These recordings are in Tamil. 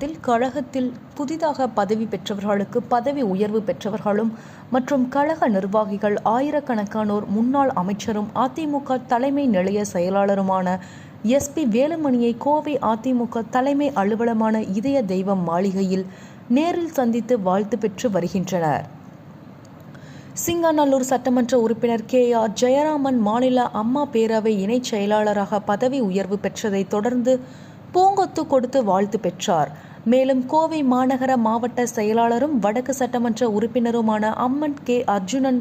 கழகத்தில் புதிதாக பதவி பெற்றவர்களுக்கு பதவி உயர்வு பெற்றவர்களும் மற்றும் கழக நிர்வாகிகள் ஆயிரக்கணக்கானோர் முன்னாள் அமைச்சரும் அதிமுக தலைமை நிலைய செயலாளருமான எஸ்பி வேலுமணியை கோவை அதிமுக தலைமை அலுவலமான இதய தெய்வம் மாளிகையில் நேரில் சந்தித்து வாழ்த்து பெற்று வருகின்றனர். சிங்காநல்லூர் சட்டமன்ற உறுப்பினர் கே. ஆர். ஜெயராமன் மாநில அம்மா பேரவை இணைச் செயலாளராக பதவி உயர்வு பெற்றதைத் தொடர்ந்து பூங்கொத்து கொடுத்து வாழ்த்து பெற்றார். மேலும் கோவை மாநகர மாவட்ட செயலாளரும் வடக்கு சட்டமன்ற உறுப்பினருமான அம்மன் கே. அர்ஜுனன்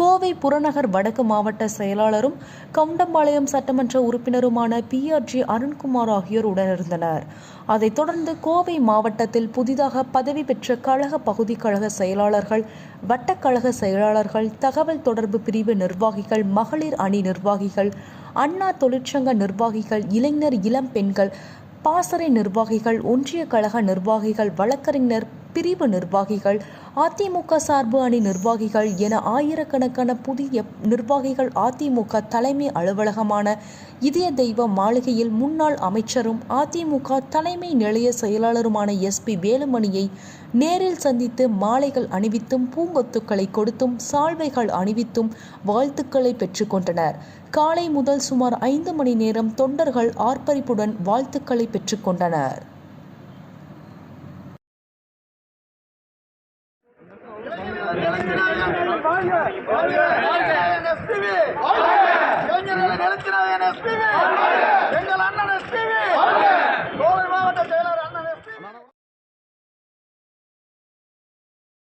கோவை புறநகர் வடக்கு மாவட்ட செயலாளரும் கவுண்டம்பாளையம் சட்டமன்ற உறுப்பினருமான பிஆர்ஜி அருண்குமார் ஆகியோர் உடனிருந்தனர். அதைத் தொடர்ந்து கோவை மாவட்டத்தில் புதிதாக பதவி பெற்ற கழக பகுதி கழக செயலாளர்கள் வட்டக்கழக செயலாளர்கள் தகவல் தொடர்பு பிரிவு நிர்வாகிகள் மகளிர் அணி நிர்வாகிகள் அண்ணா தொழிற்சங்க நிர்வாகிகள் இளைஞர் இளம் பெண்கள் பாசறை நிர்வாகிகள் ஒன்றிய கழக நிர்வாகிகள் வழக்கறிஞர் பிரிவு நிர்வாகிகள் அதிமுக சார்பு அணி நிர்வாகிகள் என ஆயிரக்கணக்கான புதிய நிர்வாகிகள் அதிமுக தலைமை அலுவலகமான இதய தெய்வ மாளிகையில் முன்னாள் அமைச்சரும் அதிமுக தலைமை நிலைய செயலாளருமான எஸ்பி வேலுமணியை நேரில் சந்தித்து மாலைகள் அணிவித்தும் பூங்கொத்துக்களை கொடுத்தும் சால்வைகள் அணிவித்தும் வாழ்த்துக்களை பெற்றுக்கொண்டனர் காலை முதல் சுமார் ஐந்து மணி நேரம் தொண்டர்கள் ஆர்ப்பரிப்புடன் வாழ்த்துக்களை பெற்றுக்கொண்டனர் நிலத்தினாவே என் எஸ்பிவி